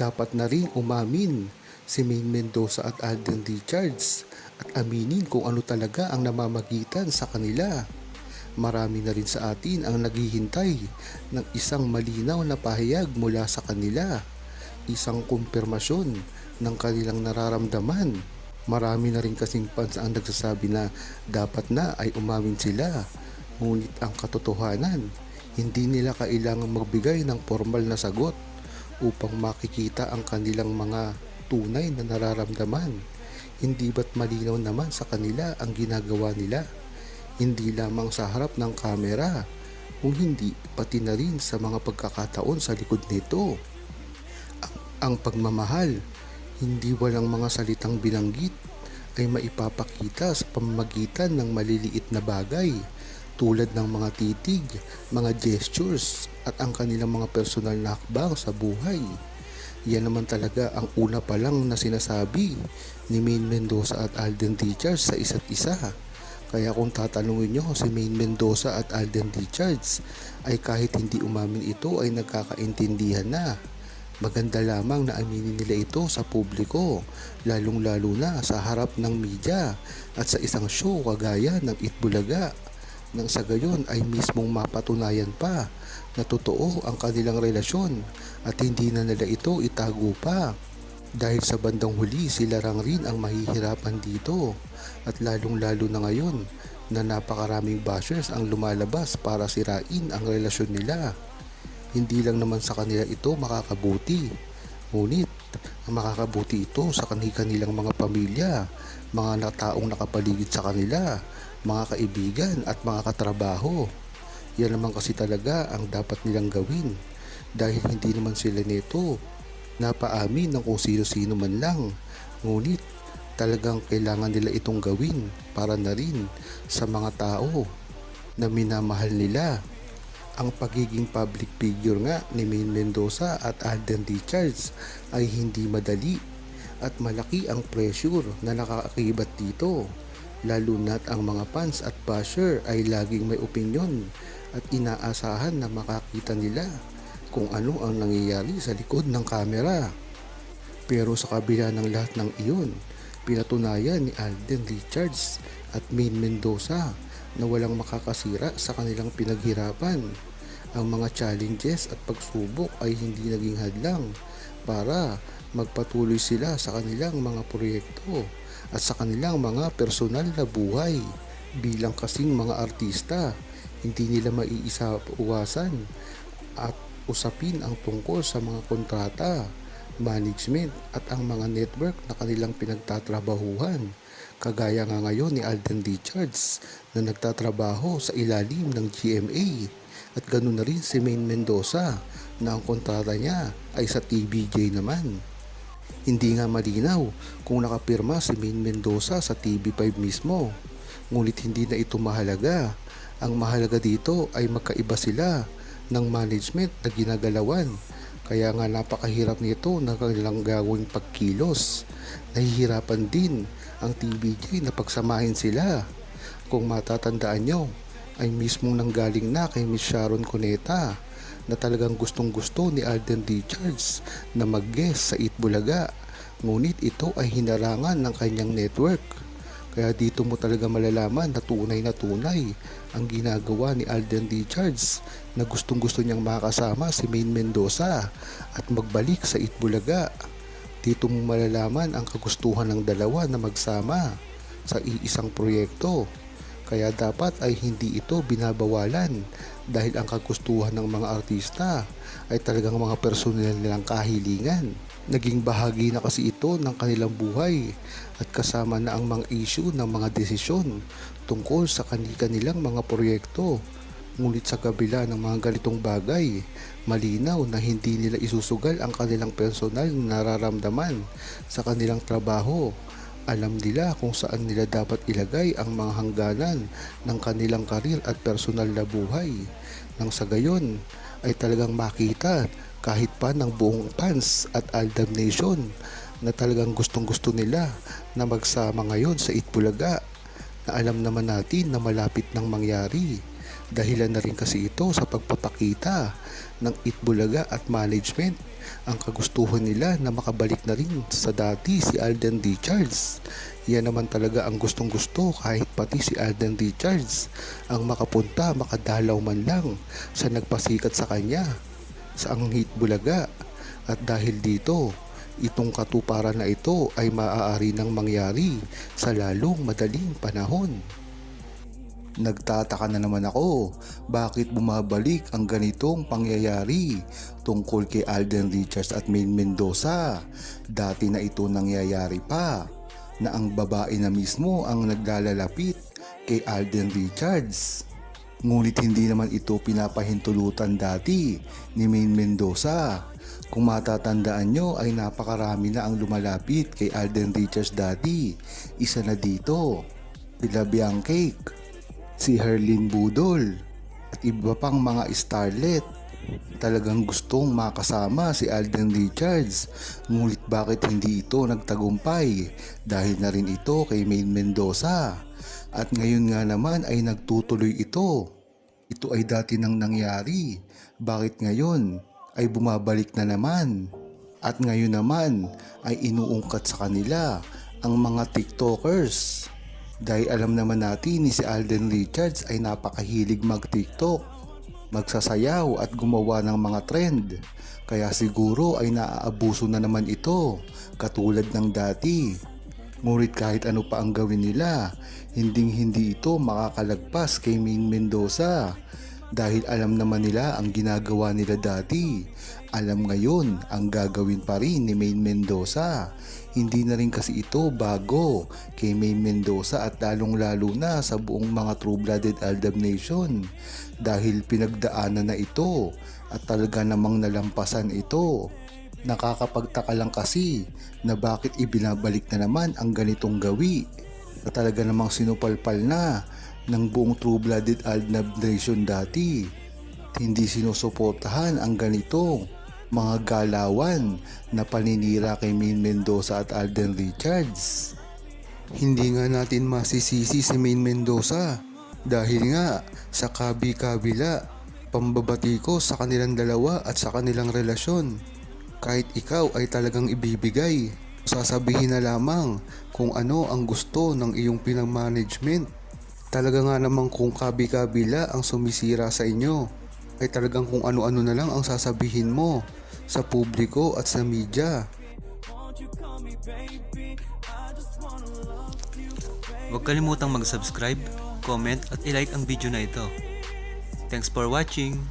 dapat na rin umamin si Maine Mendoza at Alden Richards at aminin kung ano talaga ang namamagitan sa kanila. Marami na rin sa atin ang naghihintay ng isang malinaw na pahayag mula sa kanila. Isang kumpirmasyon ng kanilang nararamdaman. Marami na rin kasing fans ang nagsasabi na dapat na ay umamin sila. Ngunit ang katotohanan, hindi nila kailangang magbigay ng formal na sagot upang makikita ang kanilang mga tunay na nararamdaman. Hindi ba't malinaw naman sa kanila ang ginagawa nila? Hindi lamang sa harap ng kamera, kung hindi pati na rin sa mga pagkakataon sa likod nito. Ang, ang pagmamahal, hindi walang mga salitang binanggit ay maipapakita sa pamamagitan ng maliliit na bagay tulad ng mga titig, mga gestures at ang kanilang mga personal na hakbang sa buhay. Yan naman talaga ang una pa lang na sinasabi ni Maine Mendoza at Alden Richards sa isa't isa. Kaya kung tatanungin nyo si Maine Mendoza at Alden Richards ay kahit hindi umamin ito ay nagkakaintindihan na. Maganda lamang na aminin nila ito sa publiko, lalong lalo na sa harap ng media at sa isang show kagaya ng Itbulaga nang sa gayon ay mismong mapatunayan pa na totoo ang kanilang relasyon at hindi na nila ito itago pa. Dahil sa bandang huli sila rang rin ang mahihirapan dito at lalong lalo na ngayon na napakaraming bashers ang lumalabas para sirain ang relasyon nila. Hindi lang naman sa kanila ito makakabuti. Ngunit ang makakabuti ito sa kanilang mga pamilya, mga na- taong nakapaligid sa kanila, mga kaibigan at mga katrabaho. Yan naman kasi talaga ang dapat nilang gawin dahil hindi naman sila nito napaamin ng kung sino-sino man lang. Ngunit talagang kailangan nila itong gawin para na rin sa mga tao na minamahal nila. Ang pagiging public figure nga ni Maine Mendoza at Alden Richards ay hindi madali at malaki ang pressure na nakakakibat dito. Lalo na't ang mga fans at basher ay laging may opinyon at inaasahan na makakita nila kung ano ang nangyayari sa likod ng kamera. Pero sa kabila ng lahat ng iyon, pinatunayan ni Alden Richards at Maine Mendoza na walang makakasira sa kanilang pinaghirapan. Ang mga challenges at pagsubok ay hindi naging hadlang para magpatuloy sila sa kanilang mga proyekto at sa kanilang mga personal na buhay. Bilang kasing mga artista, hindi nila maiisawasan at usapin ang tungkol sa mga kontrata, management at ang mga network na kanilang pinagtatrabahuhan. Kagaya nga ngayon ni Alden Richards na nagtatrabaho sa ilalim ng GMA at ganoon na rin si Maine Mendoza na ang kontrata niya ay sa TVJ naman. Hindi nga malinaw kung nakapirma si Maine Mendoza sa TV5 mismo. Ngunit hindi na ito mahalaga. Ang mahalaga dito ay magkaiba sila ng management na ginagalawan. Kaya nga napakahirap nito na kanilang gawing pagkilos. Nahihirapan din ang TVJ na pagsamahin sila. Kung matatandaan nyo, ay mismong nanggaling na kay Miss Sharon Cuneta na talagang gustong gusto ni Alden Richards na mag-guest sa Itbulaga. Ngunit ito ay hinarangan ng kanyang network. Kaya dito mo talaga malalaman na tunay na tunay ang ginagawa ni Alden Richards na gustong gusto niyang makasama si Maine Mendoza at magbalik sa Itbulaga. Dito mo malalaman ang kagustuhan ng dalawa na magsama sa iisang proyekto. Kaya dapat ay hindi ito binabawalan dahil ang kagustuhan ng mga artista ay talagang mga personal nilang kahilingan. Naging bahagi na kasi ito ng kanilang buhay at kasama na ang mga issue ng mga desisyon tungkol sa kanilang mga proyekto. Ngunit sa kabila ng mga ganitong bagay, malinaw na hindi nila isusugal ang kanilang personal na nararamdaman sa kanilang trabaho alam nila kung saan nila dapat ilagay ang mga hangganan ng kanilang karir at personal na buhay. Nang sa gayon ay talagang makita kahit pa ng buong fans at Aldam Nation na talagang gustong gusto nila na magsama ngayon sa Itbulaga na alam naman natin na malapit nang mangyari. Dahilan na rin kasi ito sa pagpapakita ng Itbulaga at management ang kagustuhan nila na makabalik na rin sa dati si Alden Richards. Yan naman talaga ang gustong gusto kahit pati si Alden Richards ang makapunta makadalaw man lang sa nagpasikat sa kanya sa ang Itbulaga. At dahil dito, itong katuparan na ito ay maaari nang mangyari sa lalong madaling panahon. Nagtataka na naman ako bakit bumabalik ang ganitong pangyayari tungkol kay Alden Richards at Maine Mendoza. Dati na ito nangyayari pa na ang babae na mismo ang naglalalapit kay Alden Richards. Ngunit hindi naman ito pinapahintulutan dati ni Maine Mendoza. Kung matatandaan nyo ay napakarami na ang lumalapit kay Alden Richards dati. Isa na dito, sila Biancake, si Herlin Budol, at iba pang mga starlet. Talagang gustong makasama si Alden Richards. Ngunit bakit hindi ito nagtagumpay? Dahil na rin ito kay Maine Mendoza. At ngayon nga naman ay nagtutuloy ito. Ito ay dati nang nangyari. Bakit ngayon ay bumabalik na naman? At ngayon naman ay inuungkat sa kanila ang mga TikTokers. Dahil alam naman natin ni si Alden Richards ay napakahilig mag-TikTok, magsasayaw at gumawa ng mga trend. Kaya siguro ay naaabuso na naman ito, katulad ng dati. Ngunit kahit ano pa ang gawin nila, hinding hindi ito makakalagpas kay Maine Mendoza. Dahil alam naman nila ang ginagawa nila dati. Alam ngayon ang gagawin pa rin ni Maine Mendoza. Hindi na rin kasi ito bago kay Maine Mendoza at lalong lalo na sa buong mga True-Blooded Aldab Nation. Dahil pinagdaanan na ito at talaga namang nalampasan ito. Nakakapagtaka lang kasi na bakit ibinabalik na naman ang ganitong gawi na talaga namang sinupalpal na ng buong True-Blooded Aldab Nation dati. Hindi sinusuportahan ang ganito mga galawan na paninira kay Maine Mendoza at Alden Richards. Hindi nga natin masisisi si Maine Mendoza dahil nga sa kabi-kabila pambabati ko sa kanilang dalawa at sa kanilang relasyon. Kahit ikaw ay talagang ibibigay, sasabihin na lamang kung ano ang gusto ng iyong pinang-management. Talaga nga namang kung kabi-kabila ang sumisira sa inyo, ay talagang kung ano-ano na lang ang sasabihin mo sa publiko at sa media. Huwag kalimutang mag-subscribe, comment at ilike ang video na ito. Thanks for watching!